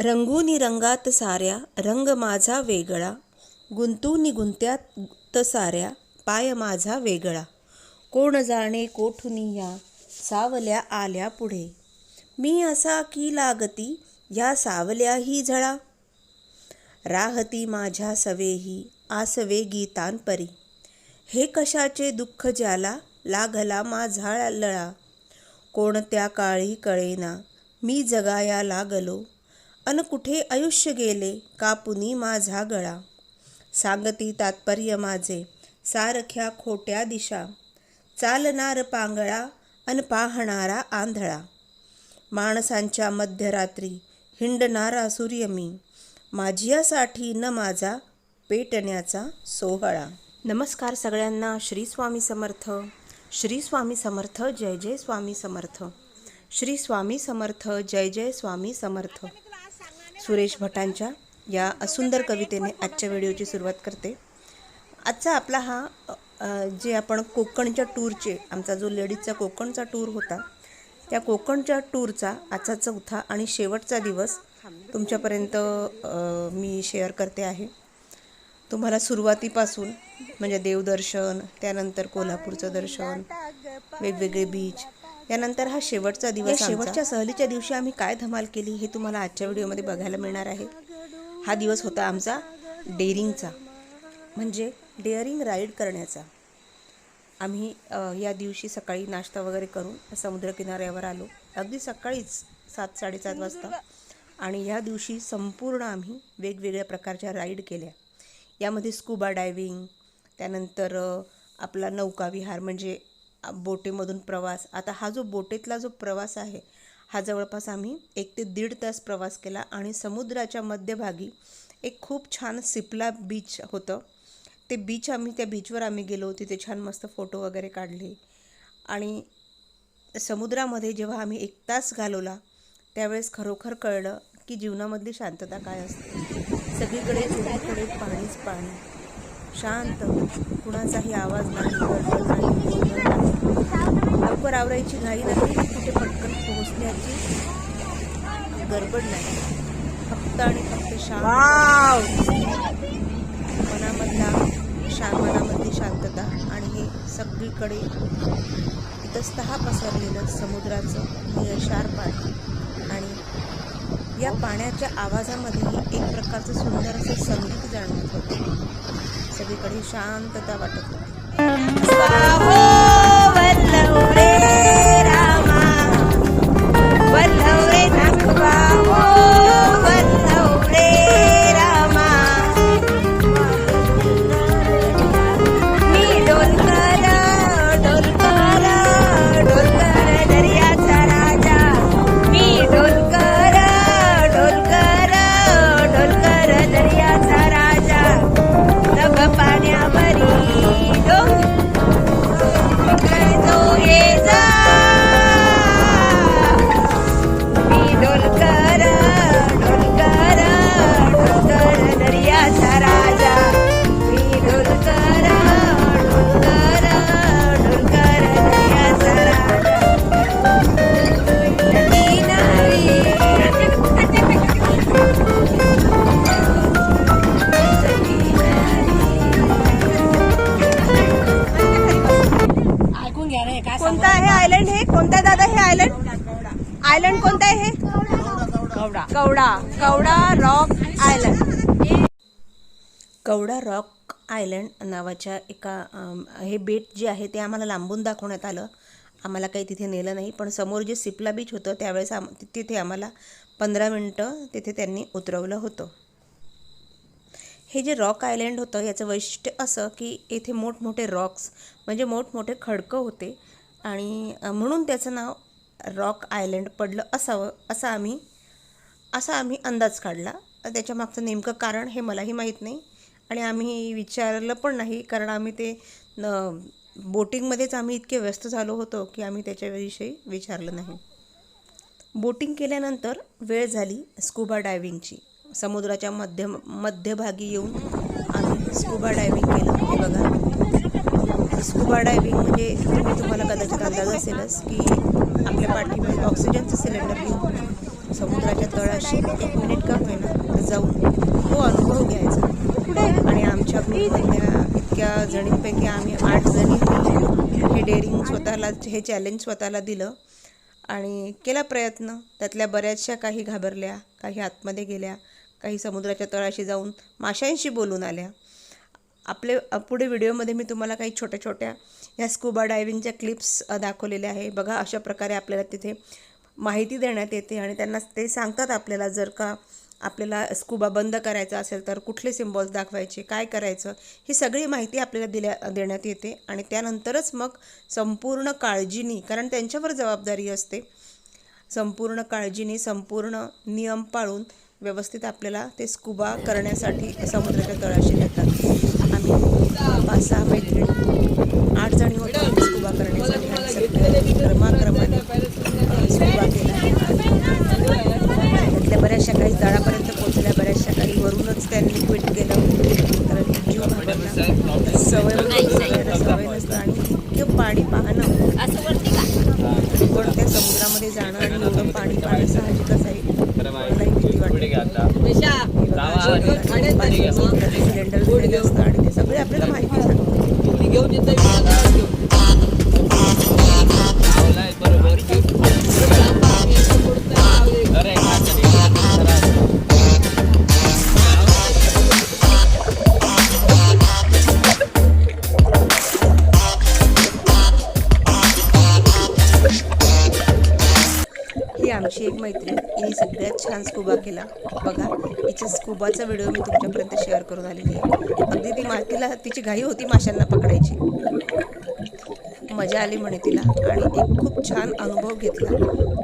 रंगूनी रंगात साऱ्या रंग माझा वेगळा. गुंतूनी गुंत्यात साऱ्या पाय माझा वेगळा. कोण जाणे कोठुनी या सावल्या आल्या पुढे. मी असा की लागती या सावल्याही झळा. राहती माझ्या सवेही आसवे गीतांपरी. हे कशाचे दुःख ज्याला लागला माझा लळा. कोणत्या काळी कळेना मी जगाया लागलो. अन कुठे आयुष्य गेले कापुनी माझा गळा. सांगती तात्पर्य माझे सारख्या खोट्या दिशा. चालणार पांगळा अन पाहणारा आंधळा. माणसांच्या मध्यरात्री हिंडणारा सूर्य मी माझ्यासाठी न माझा पेटण्याचा सोहळा. नमस्कार सगळ्यांना श्री स्वामी समर्थ. श्री स्वामी समर्थ जय जय स्वामी समर्थ. श्री स्वामी समर्थ जय जय स्वामी समर्थ. सुरेश भटांच्या या सुंदर कवितेने आजच्या व्हिडिओची सुरुवात करते. आजचा आपला हा जे आपण कोकणच्या टूरचे आमचा जो लेडीजचा कोकणचा टूर होता त्या कोकणच्या टूरचा आजचा चौथा आणि शेवटचा दिवस तुमच्यापर्यंत मी शेअर करते आहे. तुम्हाला सुरुवातीपासून म्हणजे देवदर्शन त्यानंतर कोल्हापूरचं दर्शन वेगवेगळे बीच त्यानंतर हा शेवटचा दिवस शेवटच्या सहलीच्या दिवशी आम्ही काय धमाल केली हे तुम्हाला आजच्या व्हिडिओमध्ये बघायला मिळणार आहे. हा दिवस होता आमचा डेअरिंगचा म्हणजे डेअरिंग राईड करण्याचा. आम्ही या दिवशी सकाळी नाश्ता वगैरे करून समुद्रकिनाऱ्यावर आलो. अगदी सकाळीच सात साडेसात वाजता. आणि या दिवशी संपूर्ण आम्ही वेगवेगळ्या प्रकारच्या राईड केल्या. यामध्ये स्कुबा डायविंग त्यानंतर आपला नौकाविहार म्हणजे बोटीमधून प्रवास. आता हा जो बोटीतला जो प्रवास आहे हा जवळपास आम्ही एक ते दीड तास प्रवास केला आणि समुद्राच्या मध्यभागी एक खूप छान सिपला बीच होतं. ते बीच आम्ही त्या बीचवर आम्ही गेलो तिथे छान मस्त फोटो वगैरे काढले. आणि समुद्रामध्ये जेव्हा आम्ही एक तास घालवला त्यावेळेस खरोखर कळलं की जीवनामधली शांतता काय असते. सगळीकडे चोहीकडे पाणीच पाणी. शांत. कुणाचाही आवाज नाही. लवकर आवरायची घाई नाही कुठे पटकन पोहोचण्याची गडबड नाही. फक्त आणि फक्त शांत. मनामधला शा मनामधली शांतता आणि हे सगळीकडे इतस्तहा पसरलेलं समुद्राचं निळशार पाणी. आणि या पाण्याच्या आवाजामध्येही एक प्रकारचं सुंदर असं संगीत जाणवत होतं. सगळीकडे शांतता वाटत होती. घ्या रे काय कोणतं आहे आयलंड हे? कोणतं आहे दादा हे आयलंड आयलंड कोणतं आहे हे? Kavada. Kavada. Kavada rock island Kavada rock island नावाच्या एका हे बेट जे आहे ते आम्हाला लांबून दाखवण्यात आलं. आम्हाला काही तिथे नेलं नाही पण समोर जे सिपला बीच होतं त्यावेळेस आम तिथे आम्हाला पंधरा मिनटं तिथे त्यांनी उतरवलं होतं. हे जे रॉक आयलँड होतं याचं वैशिष्ट्य असं की येथे मोठमोठे रॉक्स म्हणजे मोठमोठे खडकं होते. आणि म्हणून त्याचं नाव रॉक आयलंड पडलं असावं असं आम्ही असा आम्ही अंदाज काढला. त्याच्यामागचं नेमकं कारण हे मलाही माहीत नाही. आणि आम्ही विचारलं पण नाही कारण आम्ही ते न बोटिंगमध्येच आम्ही इतके व्यस्त झालो होतो की आम्ही त्याच्याविषयी विचारलं नाही. बोटिंग केल्यानंतर वेळ झाली स्कुबा डायव्हिंगची. समुद्राच्या मध्य मध्यभागी येऊन आम्ही स्कुबा डायविंग केलं. हे बघा. स्कुबा डायविंग म्हणजे तुम्ही तुम्हाला कदाचित अंदाज असेलच की आपल्या पाठीमध्ये ऑक्सिजनचं सिलेंडर घेऊन समुद्राच्या तळाशी एक मिनिट का होईना जाऊन तो अनुभव घ्यायचा. आणि आमच्या ग्रुपमधल्या इतक्या जणींपैकी आम्ही आठ जणी हे डेअरिंग स्वतःला हे चॅलेंज स्वतःला दिलं आणि केला प्रयत्न. त्यातल्या बऱ्याचशा काही घाबरल्या काही आतमध्ये गेल्या. काही समुद्राच्या तळाशी जाऊन माशांशी बोलून आल्या. आपले पुढे व्हिडिओमध्ये मी तुम्हाला काही छोट्या छोट्या ह्या स्कुबा डायव्हिंगच्या क्लिप्स दाखवलेल्या आहे. बघा अशा प्रकारे आपल्याला तिथे माहिती देण्यात येते आणि त्यांना ते सांगतात आपल्याला जर का आपल्याला स्कुबा बंद करायचा असेल तर कुठले सिम्बॉल्स दाखवायचे काय करायचं ही सगळी माहिती आपल्याला दिल्या देण्यात येते आणि त्यानंतरच मग संपूर्ण काळजीनी कारण त्यांच्यावर जबाबदारी असते संपूर्ण काळजीने संपूर्ण नियम पाळून व्यवस्थित आपल्याला ते स्कुबा करण्यासाठी समुद्राच्या तळाशी नेतात. आम्ही पाच सहा मैत्रिणी आठ जणी होतो स्कुबा करण्यासाठी. आणि सगळे क्रमाक्रमाने स्कुबा केला त्यातल्या बऱ्याचशा काही तळापर्यंत पोहोचल्या बऱ्याचशा काही वरूनच त्यांनी क्विट केलं कारण जीव घाबरला सवय सगळ्यांना सवय नसतं आणि इतकं पाणी पाहणं पण त्या समुद्रामध्ये जाणं आणि एवढं पाणी पाहणं साहजिकच आहे मलाही भीती वाटते सिलेंडर दिलेलं असतं आणि ते सगळे आपल्याला माहिती सांगतात छान स्कुबा केला. बघा हिच्या स्कुबाचा व्हिडिओ मी तुमच्यापर्यंत शेअर करून आलेली आहे. अगदी ती मा तिला तिची घाई होती माशांना पकडायची. मजा आली म्हणे तिला आणि एक खूप छान अनुभव घेतला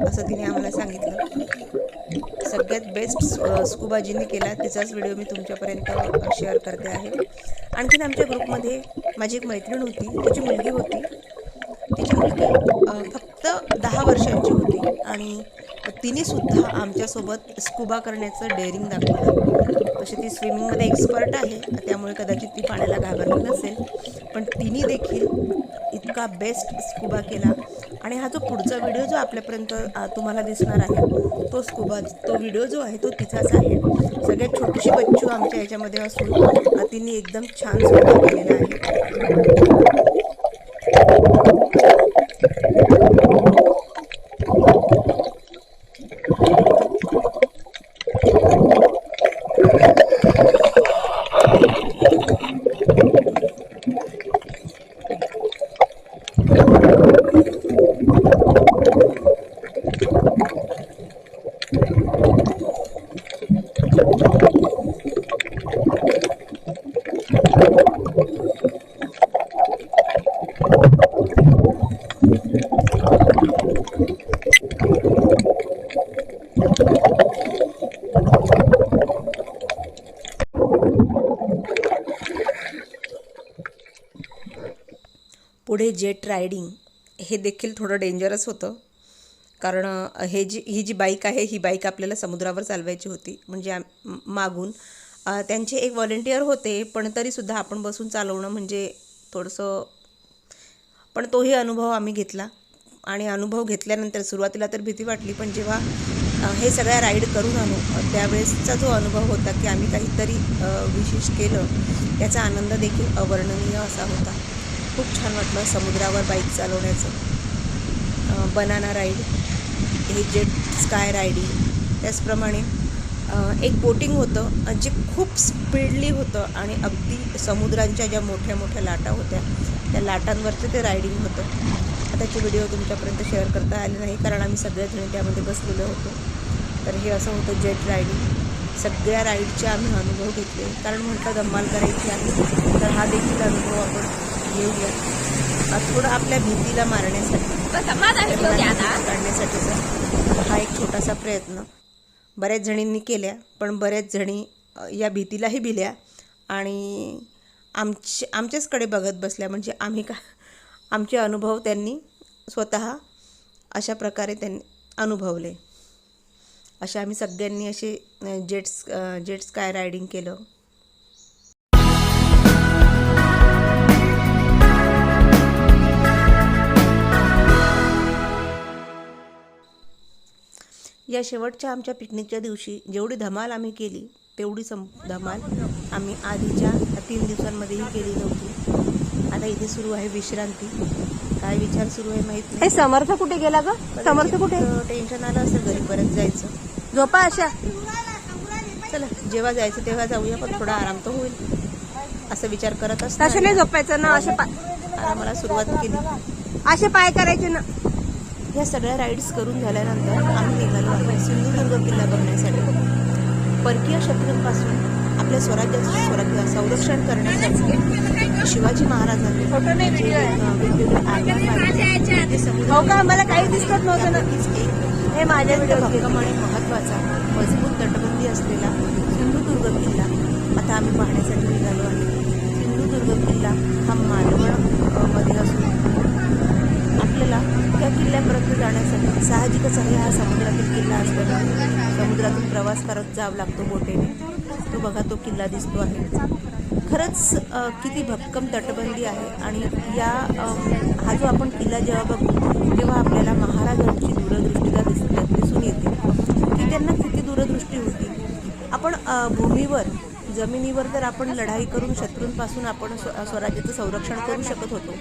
असं तिने आम्हाला सांगितलं. सगळ्यात बेस्ट स्कुबाजीने केला तिचाच व्हिडिओ मी तुमच्यापर्यंत शेअर करते आहे. आणखीन आमच्या ग्रुपमध्ये माझी एक मैत्रीण होती तिची मुलगी होती. तिची मुलगी फक्त दहा वर्षांची होती आणि तिने सुद्धा आमच्यासोबत स्कुबा करण्याचं डेअरिंग दाखवलं. तशी ती स्विमिंगमध्ये एक्सपर्ट आहे त्यामुळे कदाचित ती पाण्याला घाबरली नसेल. पण तिने देखील इतका बेस्ट स्कुबा केला आणि हा जो पुढचा व्हिडिओ जो आपल्यापर्यंत तुम्हाला दिसणार आहे तो स्कुबा तो व्हिडिओ जो आहे तो तिचाच आहे. सगळ्यात छोटीशी बच्चू आमच्या याच्यामध्ये असून तिने एकदम छान स्कुबा केलेला आहे. पुढे जेट रायडिंग हे देखील थोडं डेंजरस होतं. कारण हे जी ही जी बाईक आहे ही बाईक आपल्याला समुद्रावर चालवायची होती म्हणजे मागून. त्यांचे एक व्हॉलेंटियर होते पण तरीसुद्धा आपण बसून चालवणं म्हणजे थोडंसं पण तोही अनुभव आम्ही घेतला. आणि अनुभव घेतल्यानंतर सुरुवातीला तर भीती वाटली पण जेव्हा हे सगळ्या राईड करून आलो त्यावेळेसचा जो अनुभव होता की आम्ही काहीतरी विशेष केलं त्याचा आनंद देखील अवर्णनीय असा होता. खूप छान वाटलं समुद्रावर बाईक चालवण्याचं. बनाना राईड हे जेट स्काय रायडिंग त्याचप्रमाणे एक बोटिंग होतं जे खूप स्पीडली होतं आणि अगदी समुद्रांच्या ज्या मोठ्या मोठ्या लाटा होत्या त्या लाटांवरचं ते रायडिंग होतं. त्याचे व्हिडिओ तुमच्यापर्यंत शेअर करता आले नाही कारण आम्ही सगळ्याजणी त्यामध्ये बसलेलो होतो. तर हे असं होतं जेट रायडिंग सगळ्या राईडचे आम्ही अनुभव घेतले. कारण म्हटलं धम्माल करायची आहे तर हा देखील अनुभव आपण घेऊया. थोडं आपल्या भीतीला मारण्यासाठी. काढण्यासाठीचा हा एक छोटासा प्रयत्न. बऱ्याच जणींनी केल्या पण बऱ्याच जणी या भीतीलाही भिल्या. आणि आमच्या आमच्याचकडे बघत बसल्या म्हणजे आम्ही का आमचे अनुभव त्यांनी स्वतः अशा प्रकारे त्यांनी अनुभवले. अशा आम्ही सगळ्यांनी असे जेट्स जेट स्काय रायडिंग केलं. या शेवटच्या आमच्या पिकनिकच्या दिवशी जेवढी धमाल आम्ही केली तेवढी सम धमाल आम्ही आधीच्या तीन दिवसांमध्येही केली नव्हती. आता इथे सुरू आहे विश्रांती. काय विचार सुरू आहे माहीत नाही. समर्थ कुठे गेला ग? समर्थ कुठे? टेन्शन आलं असेल घरी परत जायचं. झोपा अशा. चला जेव्हा जायचं तेव्हा जाऊया पण थोडा आराम तर होईल. असं विचार करत तसे असताना नाही झोपायचं ना असे पाय आरामाला सुरुवात केली. असे पाय करायचे ना. या सगळ्या राईड्स करून झाल्यानंतर आम्ही निघालो आहे सिंधुदुर्ग किल्ला बघण्यासाठी. परकीय शत्रूंपासून आपल्या स्वराज्याचं स्वराज्य संरक्षण करण्यासाठी शिवाजी महाराजांनी फोटो वेगवेगळे. ते समुद्र- हो का? मला काही दिसत नव्हतं ना. त्यापैकीच एक हे माझ्या अत्यंत व्हिडिओ भक्कम आणि महत्त्वाचा मजबूत तटबंदी असलेला सिंधुदुर्ग किल्ला आता आम्ही पाहण्यासाठी निघालो आहे सिंधुदुर्ग किल्ला हा मालवण अ, मध्ये असून आपल्याला त्या किल्ल्यापर्यंत जाण्यासाठी साहजिकच आहे हा समुद्रातील किल्ला असल्यामुळे समुद्रातून प्रवास करत जावं लागतो बोटेने. तो बघा तो किल्ला दिसतो आहे. खरंच किती भक्कम तटबंदी आहे आणि या हा जो आपण किल्ला जेव्हा बघतो तेव्हा आपल्याला महाराजांची दूरदृष्टीला दिस दिसून येते की त्यांना किती दूरदृष्टी होती. आपण भूमीवर जमिनीवर तर आपण लढाई करून शत्रूंपासून आपण स्व स्वराज्याचं संरक्षण करू शकत होतो.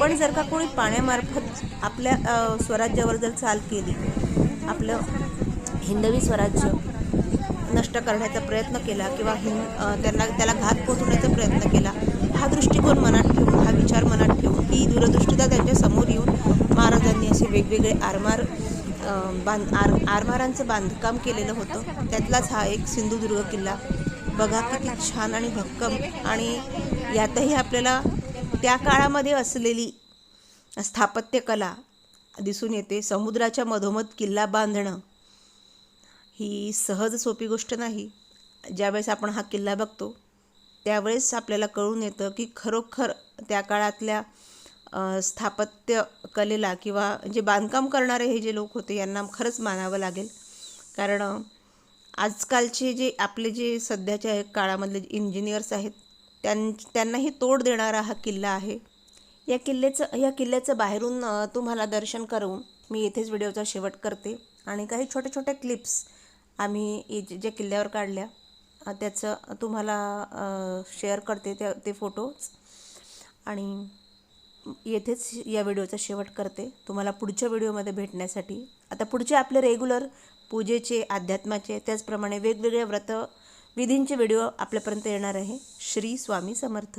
पण जर का कोणी पाण्यामार्फत आपल्या स्वराज्यावर जर चाल केली आपलं हिंदवी स्वराज्य नष्ट करण्याचा प्रयत्न केला किंवा हिं त्यांना त्याला घात पोहोचवण्याचा प्रयत्न केला हा दृष्टिकोन मनात ठेवून हा विचार मनात ठेवून ही दूरदृष्टीता त्यांच्यासमोर येऊन महाराजांनी असे वेगवेगळे आरमार बांध आर आरमारांचं बांधकाम केलेलं होतं. त्यातलाच हा एक सिंधुदुर्ग किल्ला. बघा किती छान आणि भक्कम. आणि यातही आपल्याला त्या काळामध्ये असलेली स्थापत्यकला दिसून येते. समुद्राच्या मधोमध किल्ला बांधणं ही सहज सोपी गोष्ट नाही. ज्यावेळेस आपण हा किल्ला बघतो त्यावेळेस आपल्याला कळून येतं की खरोखर त्या काळातल्या स्थापत्य कलेला किंवा जे बांधकाम करणारे हे जे लोक होते यांना खरंच मानावं लागेल. कारण आजकालचे जे आपले जे सध्याच्या काळामधले इंजिनियर्स आहेत त्यां त्यांनाही तोड देणारा हा किल्ला आहे. या किल्ल्याचं या किल्ल्याचं बाहेरून तुम्हाला दर्शन करून मी येथेच व्हिडिओचा शेवट करते. आणि काही छोट्या छोट्या क्लिप्स आम्ही ज्या किल्ल्यावर काढल्या त्याचं तुम्हाला शेअर करते त्या ते फोटोज आणि येथेच या व्हिडिओचा शेवट करते. तुम्हाला पुढच्या व्हिडिओमध्ये भेटण्यासाठी. आता पुढचे आपले रेग्युलर पूजेचे अध्यात्माचे त्याचप्रमाणे वेगवेगळ्या व्रत विधींचे व्हिडिओ आपल्यापर्यंत येणार आहे. श्री स्वामी समर्थ.